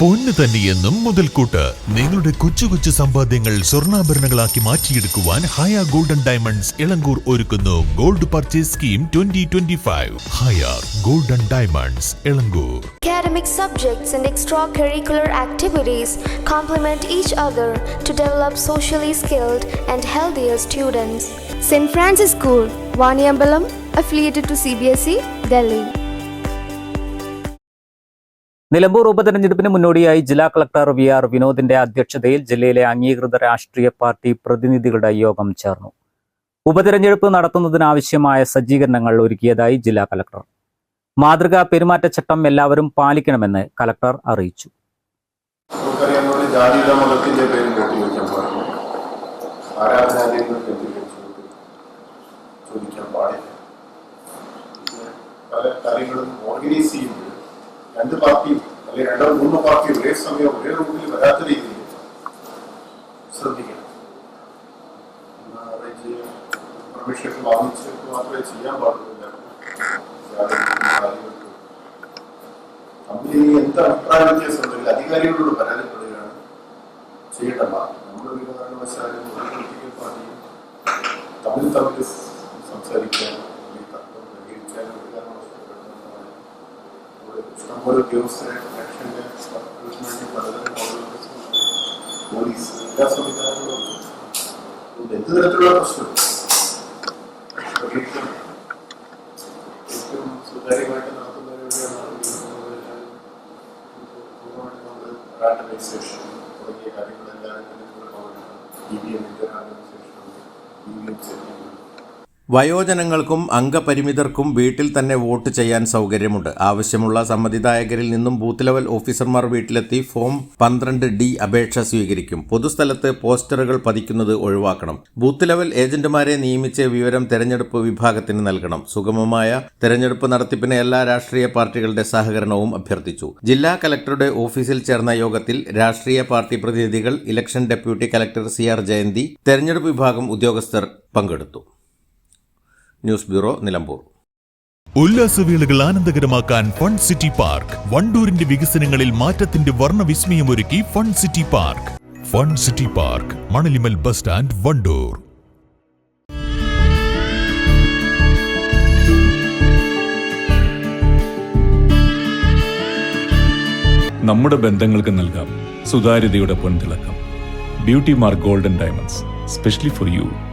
പൊന്ന് തന്നെയെന്നും മുതൽക്കൂട്ട് നിങ്ങളുടെ കൊച്ചു കൊച്ചു സമ്പാദ്യങ്ങൾ സ്വർണാഭരണങ്ങളാക്കി മാറ്റിയെടുക്കുവാൻ ഹയ ഗോൾഡൻ ഡയമണ്ട്സ് ഇളങ്കൂർ ഒരുക്കുന്നു gold purchase scheme twenty twenty five Hayya golden diamonds Elankur Academic subjects and extracurricular activities complement each other to develop socially skilled and healthier students. St. Francis School, Vaniambalam, affiliated to CBSE, Delhi. Nilambur ഉപതെരഞ്ഞെടുപ്പിന് മുന്നോടിയായി ജില്ലാ collector V R വിനോദിന്റെ അധ്യക്ഷതയിൽ ജില്ലയിലെ അംഗീകൃത രാഷ്ട്രീയ party പ്രതിനിധികളുടെ യോഗം ചേർന്നു. ഉപതെരഞ്ഞെടുപ്പ് നടത്തുന്നതിനാവശ്യമായ സജ്ജീകരണങ്ങൾ ഒരുക്കിയതായി ജില്ലാ കളക്ടർ. മാതൃകാ പെരുമാറ്റച്ചട്ടം എല്ലാവരും പാലിക്കണമെന്ന് കളക്ടർ അറിയിച്ചു. കാര്യങ്ങളും ഓർഗനൈസ് രണ്ട് പാർട്ടിയും അല്ലെങ്കിൽ രണ്ടോ മൂന്നോ പാർട്ടി ഒരേ സമയം ഒരേ റൂട്ടിൽ വരാത്ത രീതിയിൽ ശ്രദ്ധിക്കണം. പെർമിഷൻ വാങ്ങിച്ച് മാത്രമേ ചെയ്യാൻ പാടുള്ളൂ. കമ്പനി എന്ത് അഭിപ്രായ വ്യത്യാസം ഉണ്ടെങ്കിൽ അധികാരികളോട് പരാതിപ്പെടുകയാണ് ചെയ്യേണ്ട നമ്മുടെ ഒരു കാരണവശാലും പാർട്ടിയും തമ്മിൽ തമ്മിൽ സംസാരിക്കാനും അല്ലെങ്കിൽ തർക്കം പരിഹരിക്കാനും ഒരു കാരണവശാലും ഇവിടെ ഇഷ്ടംപോലെ ഉദ്യോഗസ്ഥരെ ഇലക്ഷന്റെ വേണ്ടി പലതരം പോലീസ് എല്ലാ സംവിധാനങ്ങളും ഉണ്ട്. എന്ത് തരത്തിലുള്ള പ്രശ്നം? ഏറ്റവും സുതാര്യമായിട്ട് നമ്മൾ തുടങ്ങിയ കാര്യങ്ങളെല്ലാം ഇ വി എമ്മിന്റെ randomisation E V M setting വയോജനങ്ങൾക്കും അംഗപരിമിതർക്കും വീട്ടിൽ തന്നെ വോട്ട് ചെയ്യാൻ സൗകര്യമുണ്ട്. ആവശ്യമുള്ള സമ്മതിദായകരിൽ നിന്നും ബൂത്ത് ലെവൽ ഓഫീസർമാർ വീട്ടിലെത്തി ഫോം പന്ത്രണ്ട് ഡി അപേക്ഷ സ്വീകരിക്കും. പൊതുസ്ഥലത്ത് പോസ്റ്ററുകൾ പതിക്കുന്നത് ഒഴിവാക്കണം. ബൂത്ത് ലെവൽ ഏജന്റുമാരെ നിയമിച്ച് വിവരം തെരഞ്ഞെടുപ്പ് വിഭാഗത്തിന് നൽകണം. സുഗമമായ തെരഞ്ഞെടുപ്പ് നടത്തിപ്പിന് എല്ലാ രാഷ്ട്രീയ പാർട്ടികളുടെ സഹകരണവും അഭ്യർത്ഥിച്ചു. ജില്ലാ കലക്ടറുടെ ഓഫീസിൽ ചേർന്ന യോഗത്തിൽ രാഷ്ട്രീയ പാർട്ടി പ്രതിനിധികൾ election deputy collector C R Jayanthi തെരഞ്ഞെടുപ്പ് വിഭാഗം ഉദ്യോഗസ്ഥർ പങ്കെടുത്തു. News bureau Nilambur. ഉല്ലാസവേളകൾ ആനന്ദകരമാക്കാൻ ഫൺ സിറ്റി പാർക്ക്. വണ്ടൂരിന്റെ വികസനങ്ങളിൽ മാറ്റത്തിന്റെ വർണവിസ്മയം ഒരുക്കി fun city park. Fun city park Manalimal bus stand Wandoor. നമ്മുടെ ബന്ധങ്ങൾക്ക് നൽകാം. സുതാര്യതയുടെ പൊൻതിളക്കം. Beauty mark golden diamonds specially for you